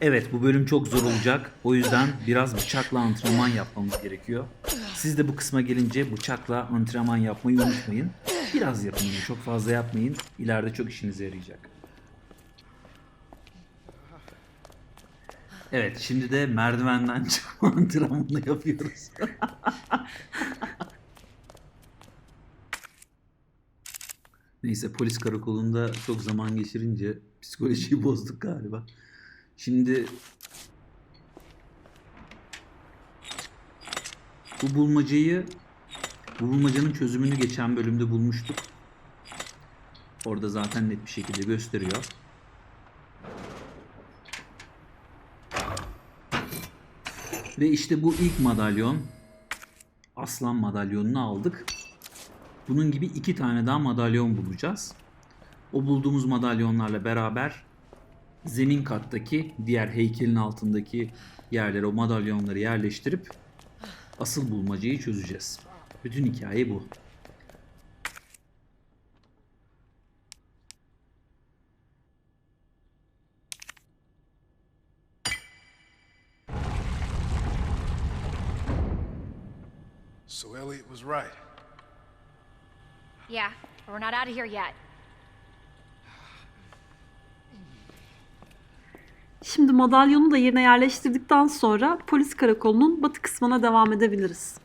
Evet bu bölüm çok zor olacak. O yüzden biraz bıçakla antrenman yapmamız gerekiyor. Siz de bu kısma gelince bıçakla antrenman yapmayı unutmayın. Biraz yapın bunu, çok fazla yapmayın. İleride çok işinize yarayacak. Evet şimdi de merdivenden çıkma antrenmanı yapıyoruz. Neyse polis karakolunda çok zaman geçirince psikolojiyi bozduk galiba. Şimdi bu bulmacayı bu bulmacanın çözümünü geçen bölümde bulmuştuk. Orada zaten net bir şekilde gösteriyor. Ve işte bu ilk madalyon aslan madalyonunu aldık. Bunun gibi iki tane daha madalyon bulacağız. O bulduğumuz madalyonlarla beraber zemin kattaki diğer heykelin altındaki yerlere o madalyonları yerleştirip asıl bulmacayı çözeceğiz. Bütün hikaye bu. So Elliot was right. Yeah, but we're not out of here yet. Şimdi madalyonu da yerine yerleştirdikten sonra polis karakolunun batı kısmına devam edebiliriz.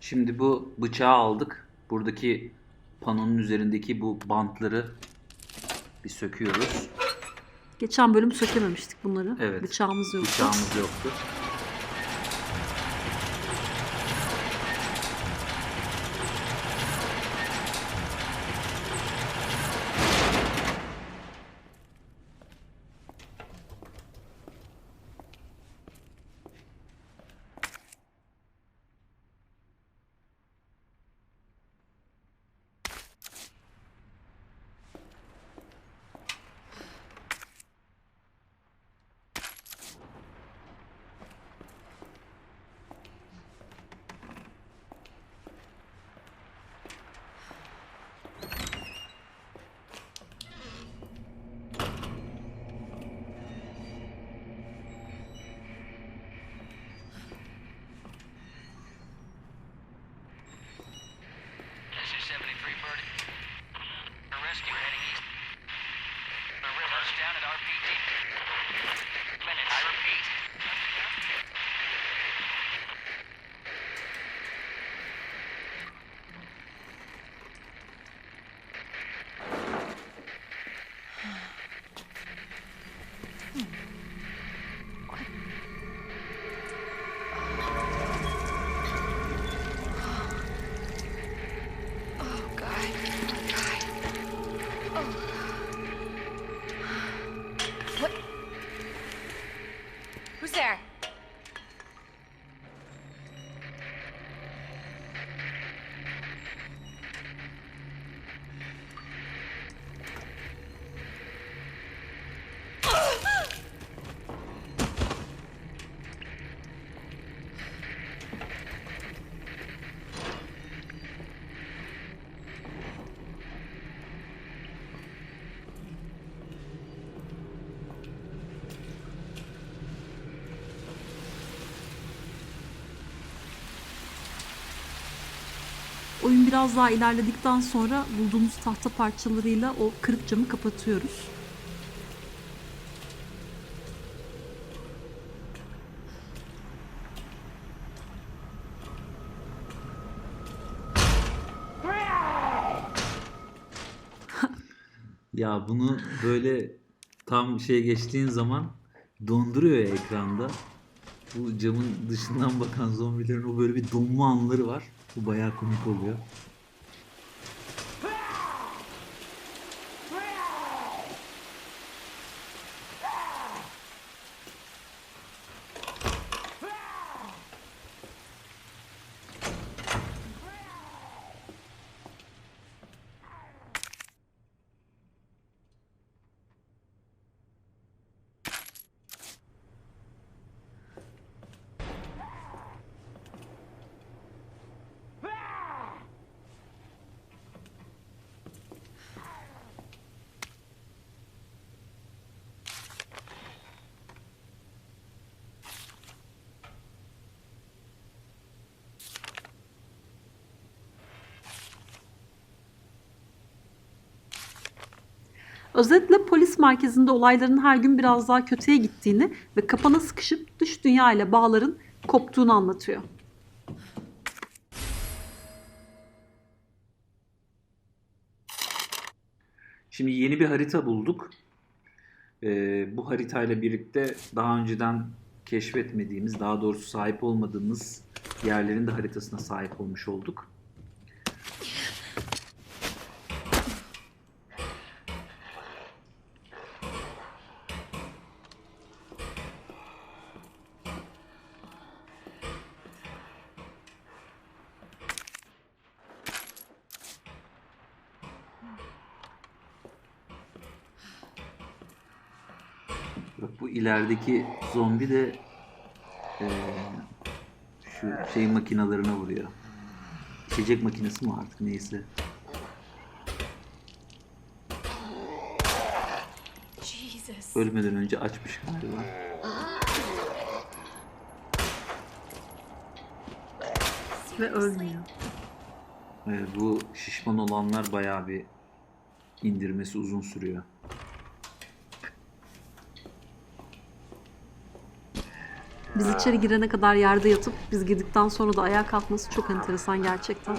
Şimdi bu bıçağı aldık. Buradaki panonun üzerindeki bu bantları bir söküyoruz. Geçen bölüm sökememiştik bunları. Evet. Bıçağımız yoktu. Bıçağımız yoktu. Oyun biraz daha ilerledikten sonra bulduğumuz tahta parçalarıyla o kırık camı kapatıyoruz. Ya bunu böyle tam şey geçtiğin zaman donduruyor ya ekranda. Bu camın dışından bakan zombilerin o böyle bir donma anları var. Bu bayağı komik oluyor. Özetle polis merkezinde olayların her gün biraz daha kötüye gittiğini ve kapana sıkışıp dış dünya ile bağların koptuğunu anlatıyor. Şimdi yeni bir harita bulduk. Ee, bu haritayla birlikte daha önceden keşfetmediğimiz, daha doğrusu sahip olmadığımız yerlerin de haritasına sahip olmuş olduk. Bak bu ilerideki zombi de eee, şu şey makinalarına vuruyor. İçecek makinesi mi artık neyse. Jesus. Ölmeden önce açmış galiba. Ve ölmüyor. Evet, bu şişman olanlar bayağı bir indirmesi uzun sürüyor. Biz içeri girene kadar yerde yatıp biz girdikten sonra da ayağa kalkması çok enteresan gerçekten.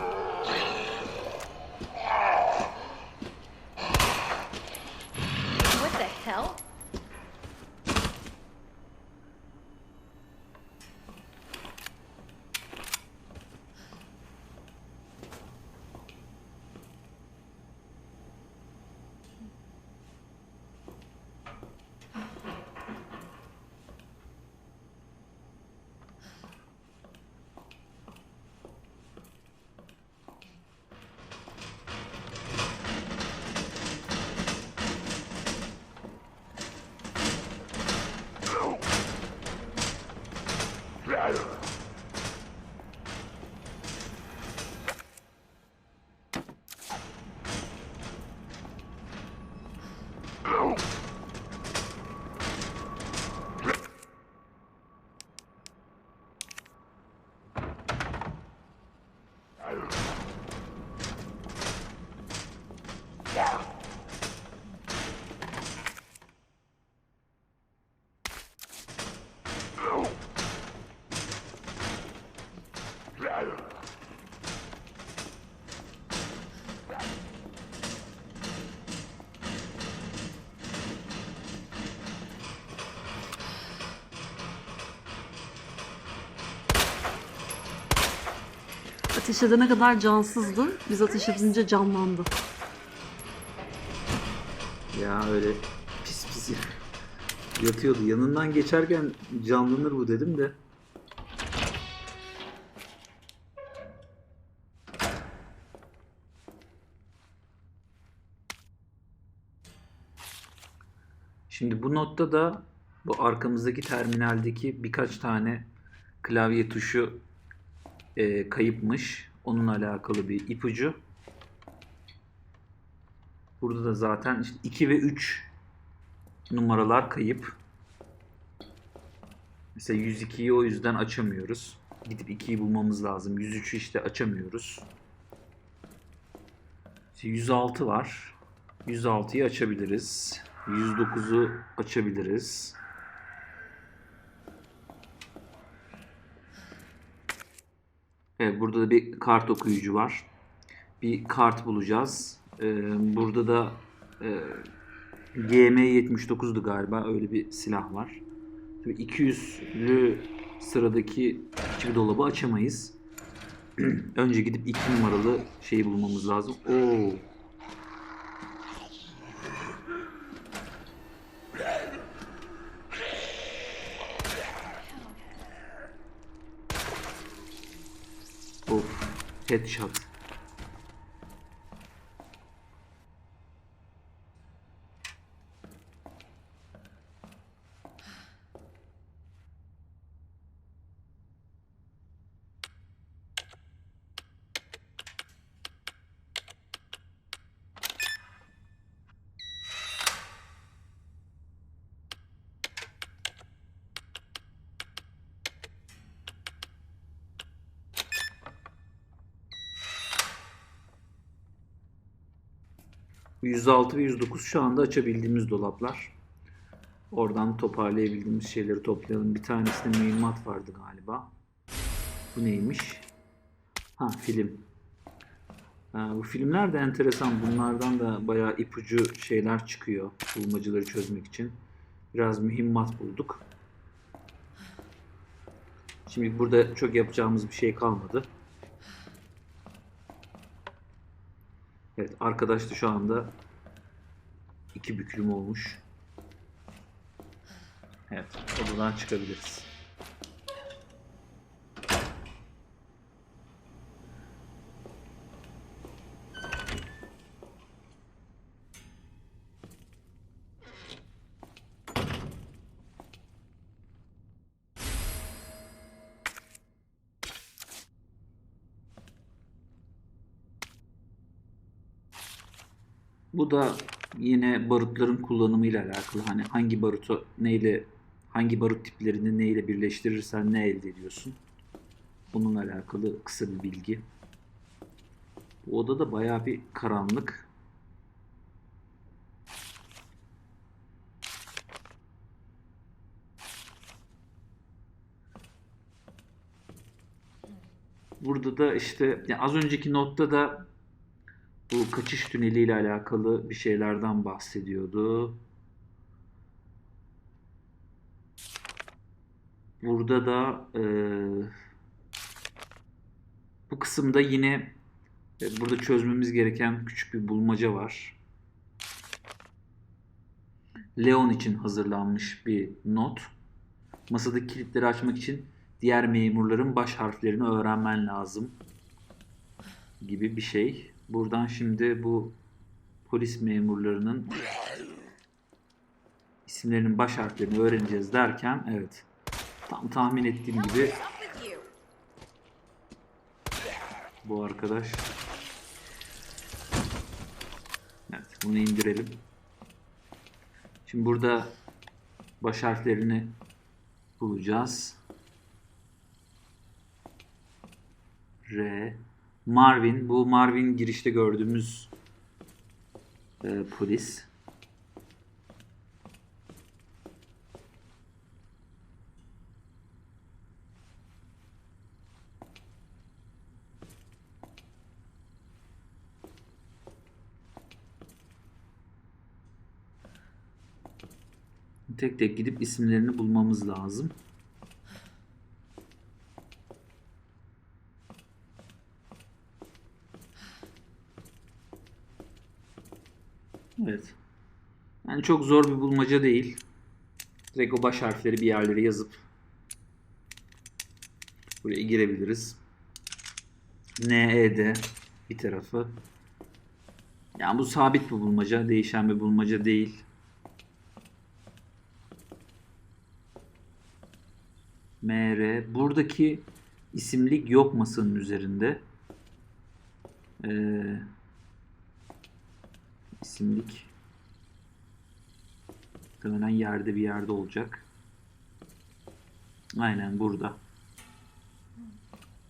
Ateş edene kadar cansızdı. Biz ateş edince canlandı. Öyle pis pis yatıyordu. Yanından geçerken canlanır bu dedim de. Şimdi bu notta da bu arkamızdaki terminaldeki birkaç tane klavye tuşu e, kayıpmış. Onunla alakalı bir ipucu. Burada da zaten işte 2 ve 3 numaralar kayıp. Mesela 102'yi o yüzden açamıyoruz. Gidip 2'yi bulmamız lazım. 103'ü işte açamıyoruz. İşte 106 var. 106'yı açabiliriz. 109'u açabiliriz. Evet burada da bir kart okuyucu var. Bir kart bulacağız. Ee, burada da e, GM79'du galiba öyle bir silah var. Tabii 200'lü sıradaki çivi dolabı açamayız. Önce gidip 2 numaralı şeyi bulmamız lazım. Oo. Of, headshot. 106 ve 109 şu anda açabildiğimiz dolaplar. Oradan toparlayabildiğimiz şeyleri toplayalım. Bir tanesinde mühimmat vardı galiba. Bu neymiş? Ha film. Ha, bu filmler de enteresan. Bunlardan da bayağı ipucu şeyler çıkıyor. Bulmacaları çözmek için. Biraz mühimmat bulduk. Şimdi burada çok yapacağımız bir şey kalmadı. Evet arkadaş da şu anda iki bükülüm olmuş. Evet odadan çıkabiliriz. Bu da yine barutların kullanımıyla alakalı. Hani hangi barutu neyle hangi barut tiplerini neyle birleştirirsen ne elde ediyorsun. Bununla alakalı kısa bir bilgi. Bu oda da bayağı bir karanlık. Burada da işte ya az önceki notta da bu kaçış tüneliyle alakalı bir şeylerden bahsediyordu. Burada da e, bu kısımda yine e, burada çözmemiz gereken küçük bir bulmaca var. Leon için hazırlanmış bir not. Masadaki kilitleri açmak için diğer memurların baş harflerini öğrenmen lazım gibi bir şey. Buradan şimdi bu polis memurlarının isimlerinin baş harflerini öğreneceğiz derken evet tam tahmin ettiğim gibi bu arkadaş evet bunu indirelim. Şimdi burada baş harflerini bulacağız. R Marvin. Bu Marvin girişte gördüğümüz e, polis. Tek tek gidip isimlerini bulmamız lazım. Evet. Yani çok zor bir bulmaca değil. Direkt o baş harfleri bir yerlere yazıp buraya girebiliriz. NE'de bir tarafı. Yani bu sabit bir bulmaca, değişen bir bulmaca değil. MR. Buradaki isimlik yok masanın üzerinde. Ee, isimlik muhtemelen yerde bir yerde olacak. Aynen burada.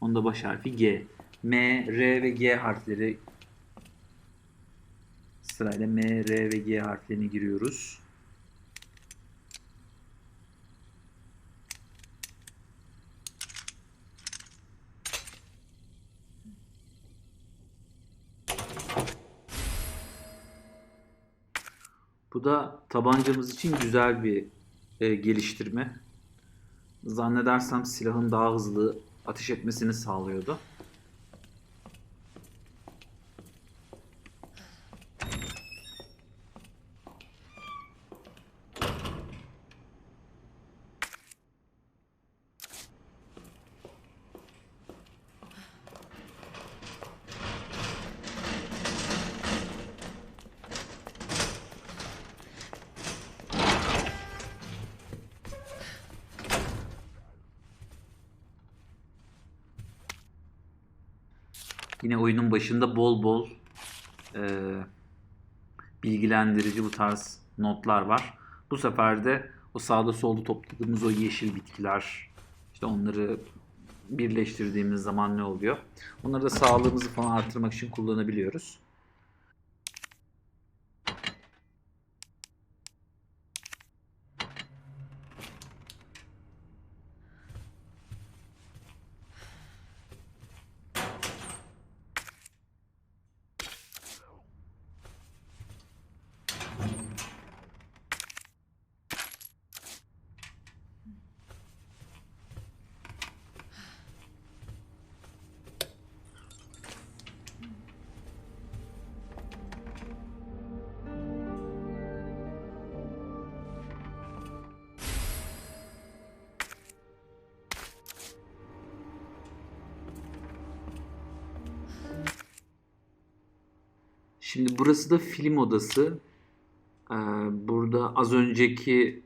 Onda baş harfi G. M, R ve G harfleri sırayla M, R ve G harflerini giriyoruz. Bu da tabancamız için güzel bir e, geliştirme. Zannedersem silahın daha hızlı ateş etmesini sağlıyordu. Yine oyunun başında bol bol e, bilgilendirici bu tarz notlar var. Bu sefer de o sağda solda topladığımız o yeşil bitkiler işte onları birleştirdiğimiz zaman ne oluyor? Onları da sağlığımızı falan artırmak için kullanabiliyoruz. Şimdi burası da film odası. Ee, burada az önceki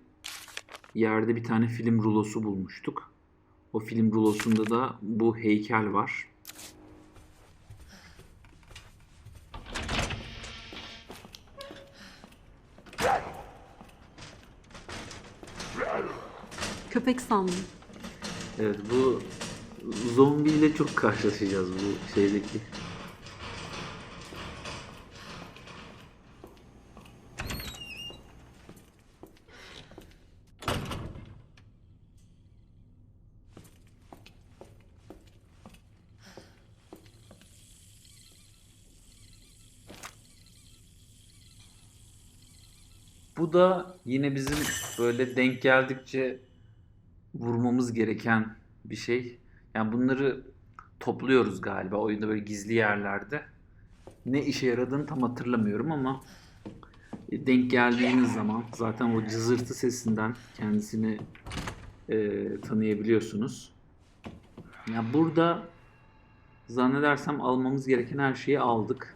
yerde bir tane film rulosu bulmuştuk. O film rulosunda da bu heykel var. Köpek sandım. Evet bu zombiyle çok karşılaşacağız bu şeydeki. Bu da yine bizim böyle denk geldikçe vurmamız gereken bir şey. Yani bunları topluyoruz galiba oyunda böyle gizli yerlerde. Ne işe yaradığını tam hatırlamıyorum ama denk geldiğiniz zaman zaten o cızırtı sesinden kendisini e, tanıyabiliyorsunuz. Ya burada zannedersem almamız gereken her şeyi aldık.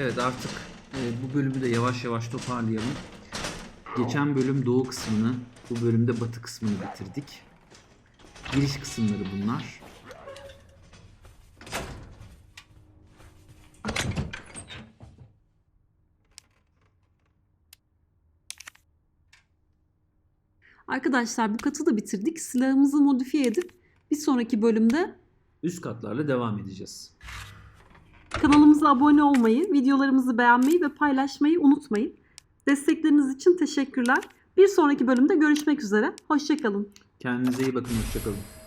Evet artık e, bu bölümü de yavaş yavaş toparlayalım. Geçen bölüm doğu kısmını, bu bölümde batı kısmını bitirdik. Giriş kısımları bunlar. Arkadaşlar bu katı da bitirdik. Silahımızı modifiye edip bir sonraki bölümde Üst katlarla devam edeceğiz. Kanalımıza abone olmayı, videolarımızı beğenmeyi ve paylaşmayı unutmayın. Destekleriniz için teşekkürler. Bir sonraki bölümde görüşmek üzere. Hoşçakalın. Kendinize iyi bakın, hoşçakalın.